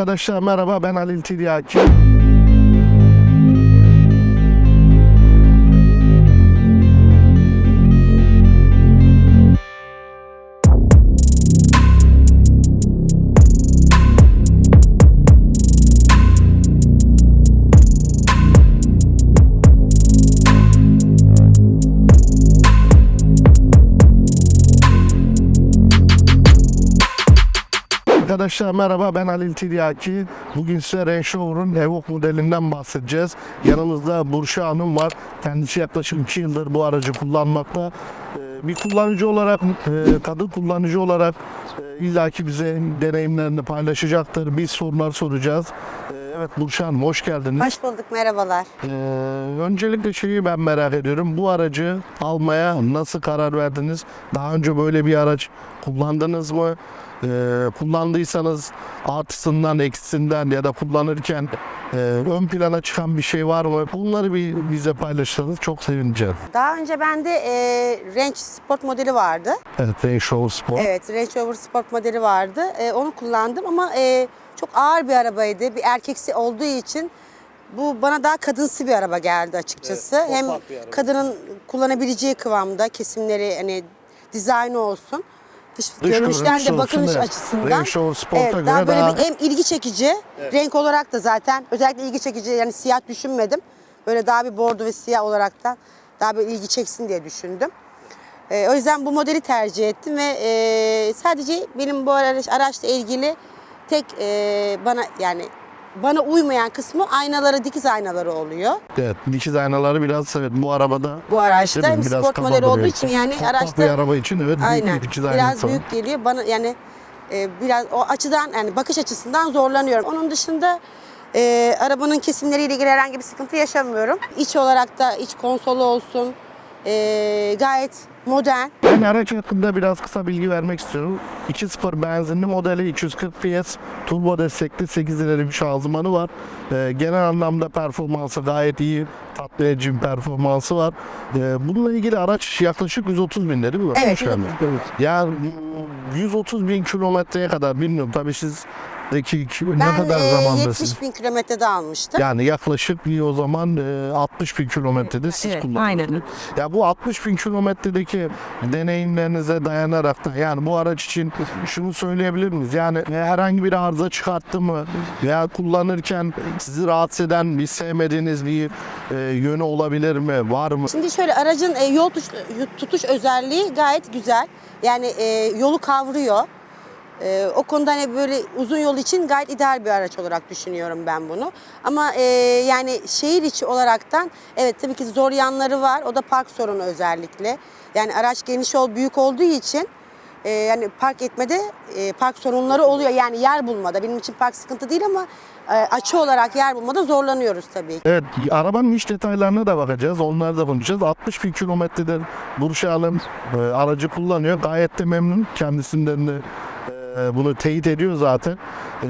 Arkadaşlar merhaba ben Halil Tiryaki. Arkadaşlar merhaba ben Halil Tiryaki. Bugün size Range Rover'ın Evoque modelinden bahsedeceğiz. Yanımızda Burcu Hanım var. Kendisi yaklaşık 2 yıldır bu aracı kullanmakta. Ee, Bir kullanıcı olarak, e, kadın kullanıcı olarak e, illaki bize deneyimlerini paylaşacaktır. Biz sorular soracağız. Ee, Evet Burcu Hanım hoş geldiniz. Hoş bulduk, merhabalar. Ee, öncelikle şeyi ben merak ediyorum. Bu aracı almaya nasıl karar verdiniz? Daha önce böyle bir araç kullandınız mı? Ee, kullandıysanız artısından, eksisinden ya da kullanırken e, ön plana çıkan bir şey var mı? Bunları bir bize paylaşırsanız çok sevineceğim. Daha önce bende e, Range Sport modeli vardı. Evet, Range Rover Sport. Evet, Range Rover Sport modeli vardı. E, onu kullandım ama e, çok ağır bir arabaydı. Bir erkeksi olduğu için bu bana daha kadınsı bir araba geldi açıkçası. Evet, Hem araba. kadının kullanabileceği kıvamda kesimleri hani dizaynı olsun. Dış Dış görünüşten görünüş de evet. açısından. Range Rover Sport'a evet, göre daha böyle daha- bir hem ilgi çekici, renk olarak da zaten özellikle ilgi çekici yani siyah düşünmedim. Böyle daha bir bordo ve siyah olaraktan daha böyle ilgi çeksin diye düşündüm. Ee, o yüzden bu modeli tercih ettim ve e, sadece benim bu araç, araçla ilgili tek e, bana yani bana uymayan kısmı aynaları dikiz aynaları oluyor. Evet, dikiz aynaları biraz evet bu arabada Bu araçta hem Biraz sport kafa modeli olduğu için yani Kompakt araçta bir araba için evet aynen dikiz biraz aynası var. büyük geliyor bana yani e, biraz o açıdan yani bakış açısından zorlanıyorum. Onun dışında e, arabanın kesimleriyle ilgili herhangi bir sıkıntı yaşamıyorum. İç olarak da iç konsolu olsun e, gayet modern. Ben araç hakkında biraz kısa bilgi vermek istiyorum. 2.0 benzinli modeli 240 PS turbo destekli 8 ileri bir şanzımanı var. Ee, genel anlamda performansı gayet iyi. Tatmin edici bir performansı var. Ee, bununla ilgili araç yaklaşık 130 bin değil mi? Evet, Yani, yani 130 bin kilometreye kadar bilmiyorum. Tabii siz de ki, ki- ne Ben kadar e, zamandasınız? 70 bin kilometrede almıştım. Yani yaklaşık bir o zaman e, 60 bin kilometrede siz Evet, kullandınız. aynen. Ya bu 60 bin kilometredeki deneyimlerinize dayanarak da yani bu araç için şunu söyleyebilir miyiz? Yani herhangi bir arıza çıkarttı mı veya kullanırken sizi rahatsız eden bir sevmediğiniz bir e, yönü olabilir mi? Var mı? Şimdi şöyle aracın e, yol tuş, tutuş özelliği gayet güzel. Yani e, yolu kavruyor. E, o konuda hani böyle uzun yol için gayet ideal bir araç olarak düşünüyorum ben bunu. Ama e, yani şehir içi olaraktan evet tabii ki zor yanları var. O da park sorunu özellikle. Yani araç geniş yol büyük olduğu için e, yani park etmede e, park sorunları oluyor. Yani yer bulmada. Benim için park sıkıntı değil ama e, açı olarak yer bulmada zorlanıyoruz tabii. Evet, arabanın iç detaylarına da bakacağız. Onları da konuşacağız. 60 bin kilometredir Burcu Hanım e, aracı kullanıyor. Gayet de memnun. Kendisinden de bunu teyit ediyor zaten.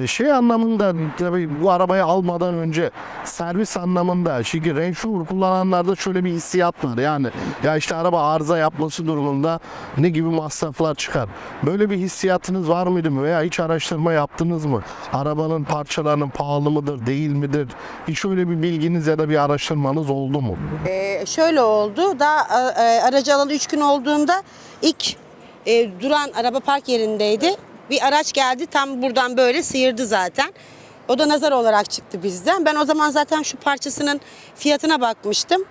E, şey anlamında tabii bu arabayı almadan önce servis anlamında çünkü Range Rover kullananlarda şöyle bir hissiyat var. Yani ya işte araba arıza yapması durumunda ne gibi masraflar çıkar. Böyle bir hissiyatınız var mıydı mı veya hiç araştırma yaptınız mı? Arabanın parçalarının pahalı mıdır, değil midir? Hiç öyle bir bilginiz ya da bir araştırmanız oldu mu? Ee, şöyle oldu. Daha e, aracı alalı 3 gün olduğunda ilk e, duran araba park yerindeydi. Bir araç geldi tam buradan böyle sıyırdı zaten. O da nazar olarak çıktı bizden. Ben o zaman zaten şu parçasının fiyatına bakmıştım.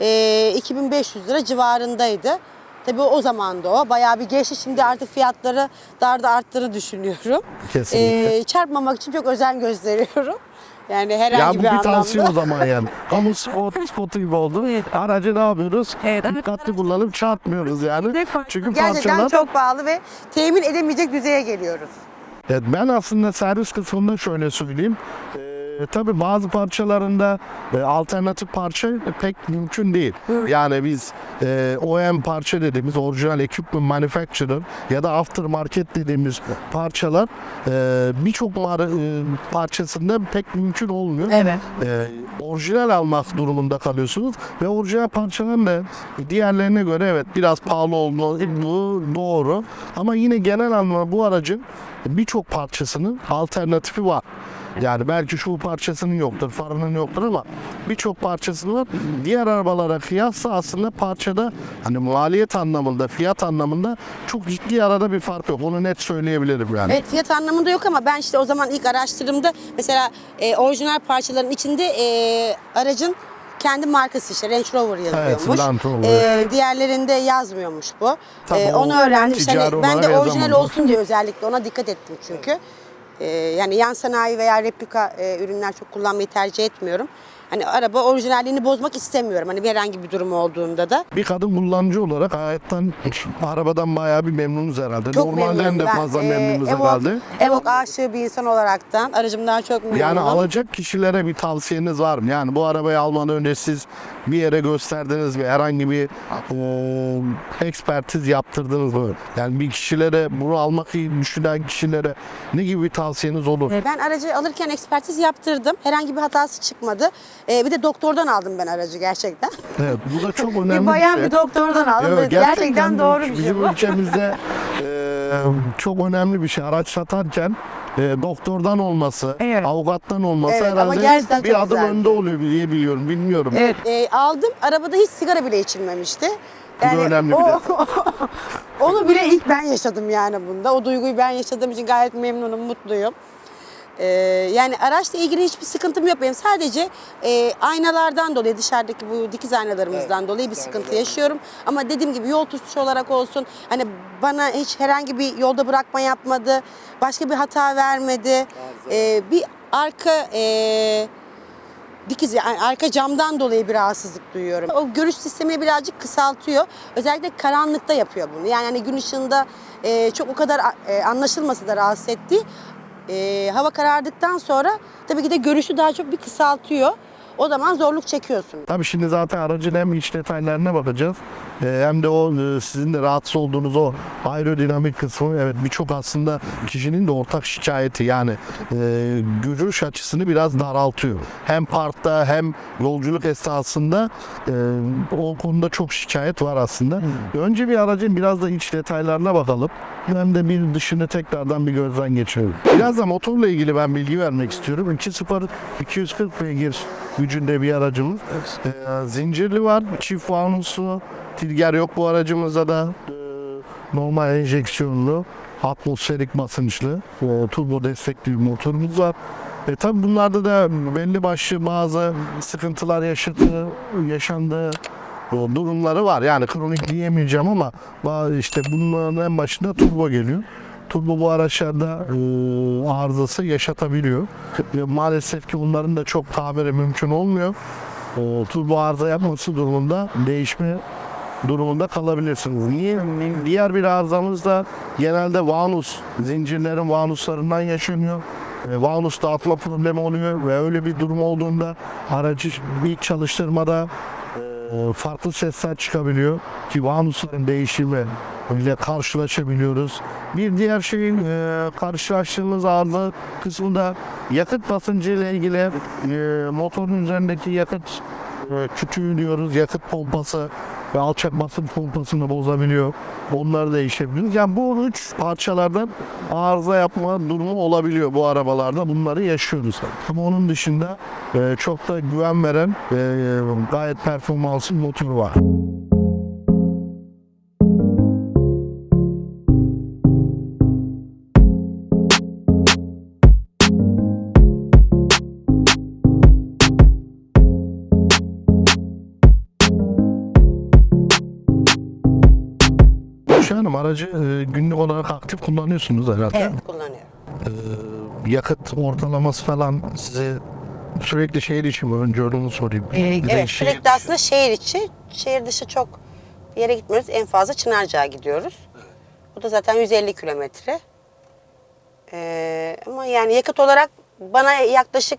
Ee, 2500 lira civarındaydı. Tabii o zaman da o. Bayağı bir geçti. Şimdi artık fiyatları daha da arttığını düşünüyorum. Kesinlikle. Ee, çarpmamak için çok özen gösteriyorum. Yani herhangi Ya bu bir, bir anlamda. tavsiye o zaman yani. Kamu spot, spotu gibi oldu. Aracı ne yapıyoruz? Evet. Dikkatli kullanıp çarpmıyoruz yani. Çünkü Gerçekten parçalar... çok pahalı ve temin edemeyecek düzeye geliyoruz. Evet, ben aslında servis kısmında şöyle söyleyeyim. Ee, tabii bazı parçalarında e, alternatif parça pek mümkün değil. Yani biz e, OEM parça dediğimiz orijinal equipment manufacturer ya da aftermarket dediğimiz parçalar e, birçok mar- e, parçasında pek mümkün olmuyor. Evet. e, orijinal almak durumunda kalıyorsunuz ve orijinal parçaların da diğerlerine göre evet biraz pahalı olduğu doğru ama yine genel anlamda bu aracın birçok parçasının alternatifi var. Yani belki şu parçasının yoktur, farının yoktur ama birçok parçası var. Diğer arabalara kıyasla aslında parçada hani maliyet anlamında, fiyat anlamında çok ciddi arada bir fark yok. Onu net söyleyebilirim yani. Evet fiyat anlamında yok ama ben işte o zaman ilk araştırdığımda mesela e, orijinal parçaların içinde e, aracın kendi markası işte Range Rover yazıyormuş. Land Rover. E, diğerlerinde yazmıyormuş bu. Tabii E, o onu öğrendim. İşte hani ben de orijinal olsun diye özellikle ona dikkat ettim çünkü. E, yani yan sanayi veya replika e, ürünler çok kullanmayı tercih etmiyorum. Hani araba orijinalliğini bozmak istemiyorum. Hani herhangi bir durum olduğunda da. Bir kadın kullanıcı olarak hayattan, arabadan bayağı bir memnunuz herhalde. Çok Normalden de Ben, fazla e, memnunuz Evoque- herhalde. Evoque aşığı bir insan olaraktan aracımdan çok memnunum. Yani alacak kişilere bir tavsiyeniz var mı? Yani bu arabayı almadan önce siz bir yere gösterdiniz mi? Herhangi bir e, ekspertiz yaptırdınız mı? Yani bir kişilere bunu almak düşünen kişilere ne gibi bir tavsiyeniz olur? Ben aracı alırken ekspertiz yaptırdım. Herhangi bir hatası çıkmadı. Ee, bir de doktordan aldım ben aracı gerçekten. Evet, bu da çok önemli bir bayan şey. bir doktordan aldım. Evet, gerçekten, doğru bir şey Bizim bu. ülkemizde e, çok önemli bir şey. Araç satarken e, doktordan olması, Evet. avukattan olması Evet, herhalde gerçekten bir adım güzel. önde oluyor diye biliyorum. Bilmiyorum. Evet. Ee, aldım. Arabada hiç sigara bile içilmemişti. Bu da önemli bir o, onu bile ilk ben yaşadım yani bunda. O duyguyu ben yaşadığım için gayet memnunum, mutluyum. Ee, yani araçla ilgili hiçbir sıkıntım yok benim. Sadece e, aynalardan dolayı dışarıdaki bu dikiz aynalarımızdan dolayı bir sıkıntı yaşıyorum. Ama dediğim gibi yol tutuşu olarak olsun hani bana hiç herhangi bir yolda bırakma yapmadı. Başka bir hata vermedi. Ee, bir arka e, dikiz yani arka camdan dolayı bir rahatsızlık duyuyorum. O görüş sistemini birazcık kısaltıyor. Özellikle karanlıkta yapıyor bunu. Yani hani gün ışığında e, çok o kadar e, anlaşılmasa da rahatsız ettiği. E, hava karardıktan sonra tabii ki de görüşü daha çok bir kısaltıyor. O zaman zorluk çekiyorsun. Tabii şimdi zaten aracın hem iç detaylarına bakacağız. Ee, hem de o e, sizin de rahatsız olduğunuz o aerodinamik kısmı evet birçok aslında kişinin de ortak şikayeti yani e, görüş açısını biraz daraltıyor. Hem parkta hem yolculuk esnasında e, o konuda çok şikayet var aslında. Önce bir aracın biraz da iç detaylarına bakalım. Hem de bir dışını tekrardan bir gözden geçirelim. Biraz da motorla ilgili ben bilgi vermek istiyorum. 2.0 240 beygir gücünde bir aracımız. Ee, zincirli var, çift vanuslu. Tilger yok bu aracımızda da. Ee, normal enjeksiyonlu, atmosferik basınçlı, e, turbo destekli bir motorumuz var. E tabi bunlarda da belli başlı bazı sıkıntılar yaşadı, yaşandı o durumları var. Yani kronik diyemeyeceğim ama işte bunların en başında turbo geliyor. Turbo bu araçlarda e, arızası yaşatabiliyor. Ve maalesef ki bunların da çok tamiri mümkün olmuyor. E, turbo arıza yapması durumunda değişme durumunda kalabilirsiniz. Niye? Diğer bir arızamız da genelde vanus, zincirlerin vanuslarından yaşanıyor. E, vanus dağıtma problemi oluyor ve öyle bir durum olduğunda aracı ilk çalıştırmada farklı sesler çıkabiliyor ki vanusların değişimi ile karşılaşabiliyoruz. Bir diğer şeyin e, karşılaştığımız arıza kısmında yakıt basıncı ile ilgili e, motorun üzerindeki yakıt e, kütüğü diyoruz, yakıt pompası ve alçak basınç pompasını bozabiliyor. Onları değişebiliyoruz. Yani bu üç parçalardan arıza yapma durumu olabiliyor bu arabalarda. Bunları yaşıyoruz. Ama onun dışında e, çok da güven veren e, gayet performanslı motor var. Aracı e, günlük olarak aktif kullanıyorsunuz herhalde. Evet kullanıyorum. Ee, yakıt ortalaması falan size sürekli şehir içi mi? Önce onu sorayım. De Evet şehir sürekli aslında şehir içi, şehir dışı çok bir yere gitmiyoruz. En fazla Çınarca'ya gidiyoruz. Bu da zaten 150 kilometre. Ee, ama yani yakıt olarak bana yaklaşık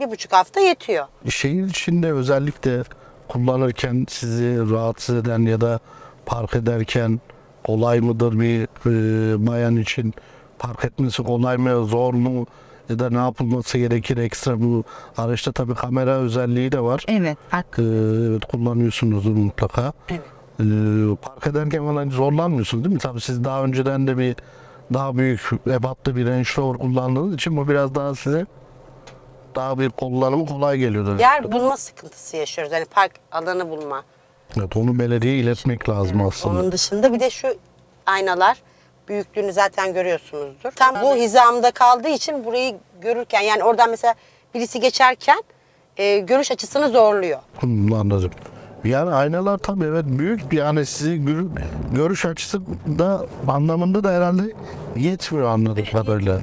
bir buçuk hafta yetiyor. Şehir içinde özellikle kullanırken sizi rahatsız eden ya da park ederken kolay mıdır bir e, bayan için park etmesi kolay mı zor mu ya da ne yapılması gerekir ekstra bu araçta tabii kamera özelliği de var. Evet. Ee, evet kullanıyorsunuzdur mutlaka. Evet. Ee, park ederken falan zorlanmıyorsunuz değil mi? Tabii siz daha önceden de bir daha büyük ebatlı bir Range Rover kullandığınız için bu biraz daha size daha bir kullanımı kolay geliyordur. Yer bulma sıkıntısı yaşıyoruz. Yani park alanı bulma. Evet, onu belediyeye iletmek lazım aslında. Onun dışında bir de şu aynalar büyüklüğünü zaten görüyorsunuzdur. Tam bu hizamda kaldığı için burayı görürken yani oradan mesela birisi geçerken e, görüş açısını zorluyor. Hmm, anladım. Yani aynalar tabii evet büyük yani sizi gör, görüş açısı da anlamında da herhalde yetmiyor anladığım kadarıyla.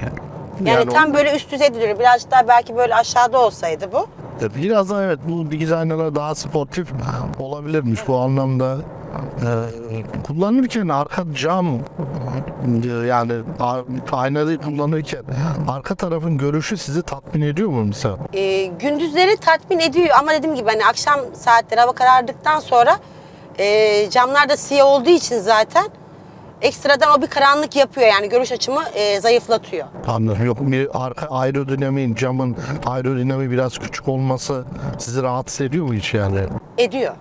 Yani, tam böyle üst düzey duruyor. Birazcık daha belki böyle aşağıda olsaydı bu. o- biraz da evet bu dikiz aynalar daha sportif olabilirmiş bu anlamda. Ee, kullanırken arka cam e, yani aynayı kullanırken arka tarafın görüşü sizi tatmin ediyor mu mesela? E, gündüzleri tatmin ediyor ama dediğim gibi hani akşam saatleri hava karardıktan sonra e, camlar da siyah olduğu için zaten ekstradan o bir karanlık yapıyor yani görüş açımı e, zayıflatıyor. Anladım. Yok bir arka aerodinamiğin camın aerodinamiği biraz küçük olması sizi rahatsız ediyor mu hiç yani? Ediyor.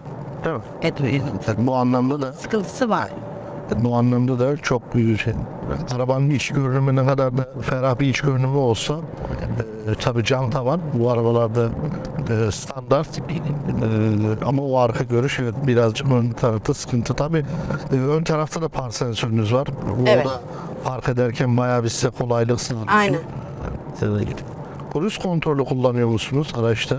Değil mi? Ediyor. Bu anlamda da Sıkıntısı var. bu anlamda da çok büyük şey. Arabanın iç görünümü ne kadar da ferah bir iç görünümü olsa e, tabii cam tavan bu arabalarda e, standart e, ama o arka görüş evet, birazcık ön tarafta sıkıntı tabii e, ön tarafta da park sensörünüz var. Bu Evet. da park ederken bayağı bir size kolaylık sağlıyor. Aynen. Kruz kontrolü kullanıyor musunuz araçta?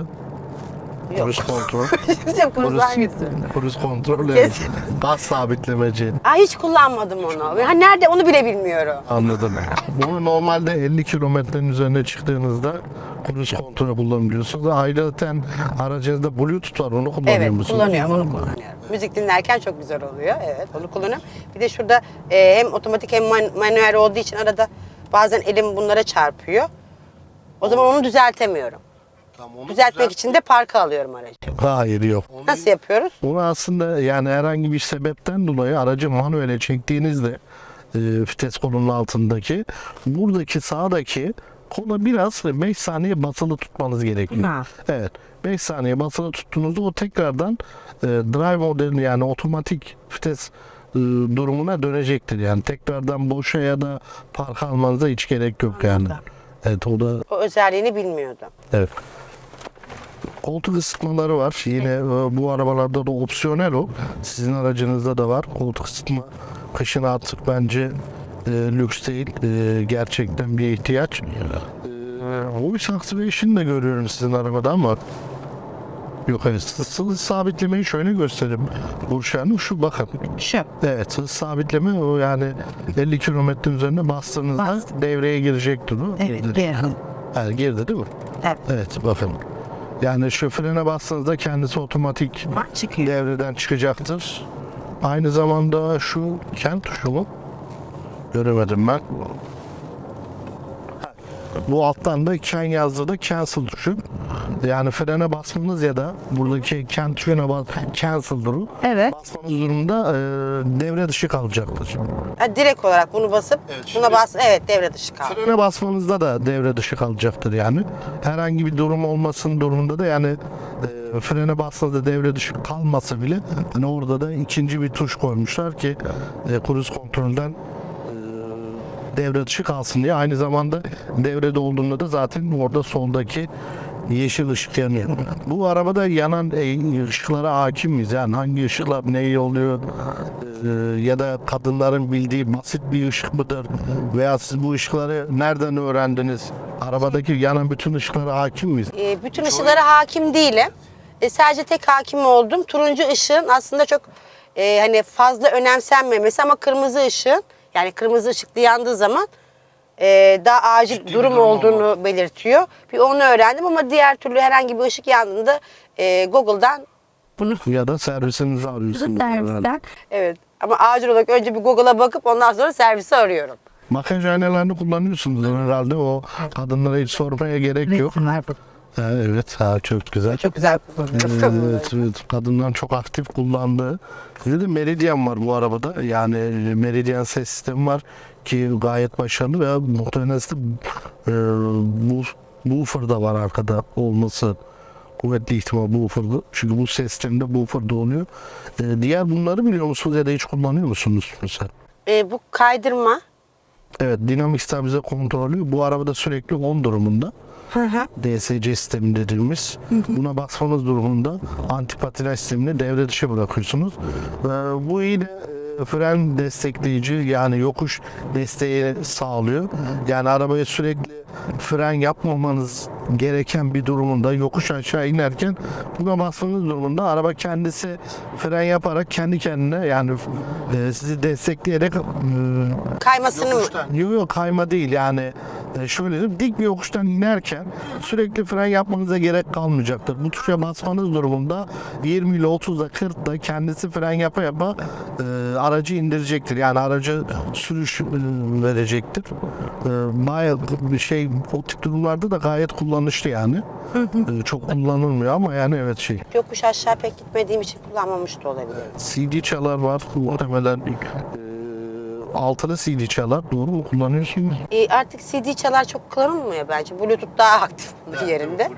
Kruz kontrol. Bizim Kruz, hangisi? kruz kontrol evet. Kesin. Gaz sabitlemeci. Aa, hiç kullanmadım onu. Ha, nerede onu bile bilmiyorum. Anladım. Bunu normalde 50 kilometrenin üzerine çıktığınızda kruz kontrolü kullanabiliyorsunuz. Ayrıca aracınızda Bluetooth var onu kullanıyor Evet musunuz? kullanıyorum onu kullanıyorum. Müzik dinlerken çok güzel oluyor. Evet onu kullanıyorum. Bir de şurada e, hem otomatik hem man- manuel olduğu için arada bazen elim bunlara çarpıyor. O zaman onu düzeltemiyorum. Düzeltmek için de parka alıyorum aracı. Hayır yok. Nasıl yapıyoruz? Bunu aslında yani herhangi bir sebepten dolayı aracı manuele çektiğinizde e, vites kolunun altındaki buradaki sağdaki kola biraz 5 saniye basılı tutmanız gerekiyor. Ha. Evet. 5 saniye basılı tuttuğunuzda o tekrardan e, drive modelini yani otomatik vites e, durumuna dönecektir. Yani tekrardan boşa ya da park almanıza hiç gerek yok yani. Evet o da O özelliğini bilmiyordum. Evet. Koltuk ısıtmaları var. Yine e, bu arabalarda da opsiyonel o. Sizin aracınızda da var. Koltuk ısıtma kışın artık bence e, lüks değil. E, gerçekten bir ihtiyaç. E, voice activation de görüyorum sizin arabada ama Yok evet. Hız sabitlemeyi şöyle göstereyim. Burcu Hanım şu bakın. Şu. Evet hız sabitleme o yani 50 kilometre üzerine bastığınızda Bas. devreye girecektir o. Evet. Bir. Yani girdi değil mi? Evet. Evet bakın. Yani şu frene bastığınızda kendisi otomatik çıkıyor. devreden çıkacaktır. Aynı zamanda şu kent tuşu mu? Göremedim ben. Bu alttan da ken yazdığı da cancel tuşu. Yani frene basmanız ya da buradaki kent tuşuna bas cancel duru. Evet. Basmanız durumda e, devre dışı kalacaktır. Ha, direkt olarak bunu basıp buna bas. Evet devre dışı kaldı. Frene basmanızda da devre dışı kalacaktır yani. Herhangi bir durum olmasının durumunda da yani e, frene bastığınızda devre dışı kalmasa bile hani orada da ikinci bir tuş koymuşlar ki e, kruz kontrolden e, devre dışı kalsın diye. Aynı zamanda devrede olduğunda da zaten orada soldaki yeşil ışık yanıyor. Bu arabada yanan ışıklara hakim miyiz? Yani hangi ışıklar neyi oluyor? E, ya da kadınların bildiği basit bir ışık mıdır? Veya siz bu ışıkları nereden öğrendiniz? Arabadaki yanan bütün ışıklara hakim miyiz? E, bütün ışıklara hakim değilim. E, sadece tek hakim oldum. Turuncu ışığın aslında çok e, hani fazla önemsenmemesi ama kırmızı ışığın yani kırmızı ışıklı yandığı zaman e, daha acil durum olduğunu belirtiyor. Bir onu öğrendim ama diğer türlü herhangi bir ışık yandığında e, Google'dan Bunu Ya da servisinizi arıyorsunuz. servisten evet ama acil olarak önce bir Google'a bakıp ondan sonra servisi arıyorum. Makyaj aynelerini kullanıyorsunuz herhalde. O kadınlara hiç sormaya gerek yok. resim var bu. Ha, evet ha, çok güzel. Çok güzel kullanıyor. Evet, evet. Kadınların çok aktif kullandığı. Bir de Meridian var bu arabada. Yani Meridian ses sistemi var ki gayet başarılı ve muhtemelen e, bu boofer da var arkada olması kuvvetli ihtimal boofer'lı. Çünkü bu ses sisteminde boofer da oluyor. E, diğer bunları biliyor musunuz ya da hiç kullanıyor musunuz mesela? E, bu kaydırma Evet dinamik stabilize kontrolü bu arabada sürekli on durumunda. DSC sistemi dediğimiz. Buna basmanız durumunda antipatinaj sistemini devre dışı bırakıyorsunuz. Ee, bu yine e, fren destekleyici yani yokuş desteği sağlıyor. Yani arabaya sürekli fren yapmamanız gereken bir durumunda yokuş aşağı inerken buna basmanız durumunda araba kendisi fren yaparak kendi kendine yani e, sizi destekleyerek e, Kaymasını mı? Yok yok kayma değil yani e, şöyle diyeyim dik bir yokuştan inerken sürekli fren yapmanıza gerek kalmayacaktır. Bu tuşa basmanız durumunda 20 ile 30'da 40'da kendisi fren yapa yapa e, aracı indirecektir. Yani aracı sürüş verecektir. E, bayağı bir şey o tip durumlarda da gayet kullanışlı yani. E, çok kullanılmıyor ama yani evet şey. Yokuş aşağı pek gitmediğim için kullanmamış da olabilir. CD çalar var muhtemelen e, altılı CD çalar. Doğru mu kullanıyorsun mu? E, artık CD çalar çok kullanılmıyor bence. Bluetooth daha aktif bunun yerinde.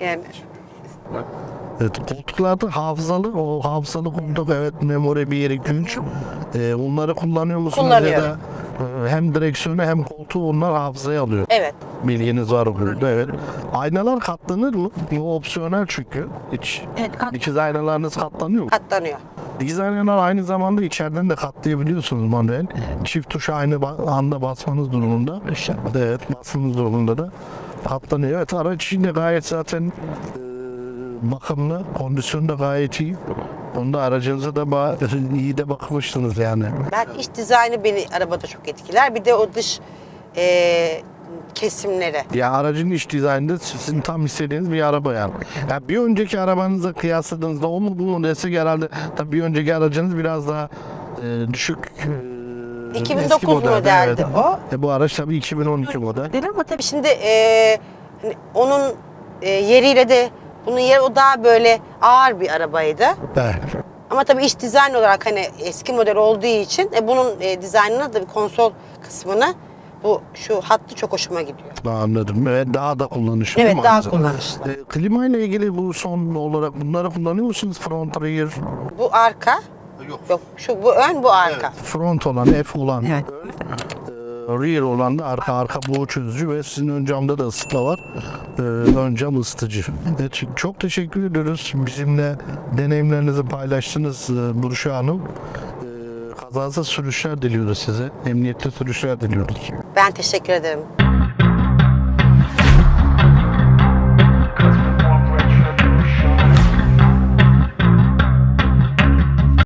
Yani Evet, koltuklarda hafızalı, o hafızalı koltuk evet memori 1, 2, 3. Ee, onları kullanıyor musunuz ya da Kullanıyorum. e, hem direksiyonu hem koltuğu onlar hafızaya alıyor. evet. Bilginiz var burada evet. Aynalar katlanır mı? Bu opsiyonel çünkü. Hiç Evet, kat- dikiz aynalarınız katlanıyor mu? Katlanıyor. Dikiz aynalar aynı zamanda içeriden de katlayabiliyorsunuz manuel. Çift tuşa aynı ba- anda basmanız durumunda. Evet basmanız durumunda da katlanıyor. Evet araç içinde gayet zaten e, bakımlı. Kondisyonu da gayet iyi. Onda aracınıza da ba- iyi de bakmışsınız yani. Ben iç dizaynı beni arabada çok etkiler. Bir de o dış e, kesimleri. Ya aracın iç dizaynında sizin tam istediğiniz bir araba yani. yani bir önceki arabanızla kıyasladığınızda o mu bu mu desek herhalde tabii bir önceki aracınız biraz daha e, düşük e, 2009 eski model, modeldi o. E, bu araç tabii 2012 model. Değil ama tabii Şimdi e, hani onun e, yeriyle de bunun yeri o daha böyle ağır bir arabaydı. Evet. Ama tabii iç dizayn olarak hani eski model olduğu için e, bunun e, dizaynına da bir konsol kısmını bu şu hattı çok hoşuma gidiyor. Daha anladım. Evet daha da kullanışlı. Evet daha zamanda? kullanışlı. E, klima ile ilgili bu son olarak bunları kullanıyor musunuz? Front rear. Bu arka. Yok. Yok şu bu ön bu arka. Front olan F olan. Evet. Rear olan da arka arka boğu çözücü ve sizin ön camda da ısıtma var. E, ön cam ısıtıcı. Evet, çok teşekkür ediyoruz. Bizimle deneyimlerinizi paylaştınız e, Buruşa Hanım. E, kazasız sürüşler diliyoruz size. Emniyetli sürüşler diliyoruz. Ben teşekkür ederim.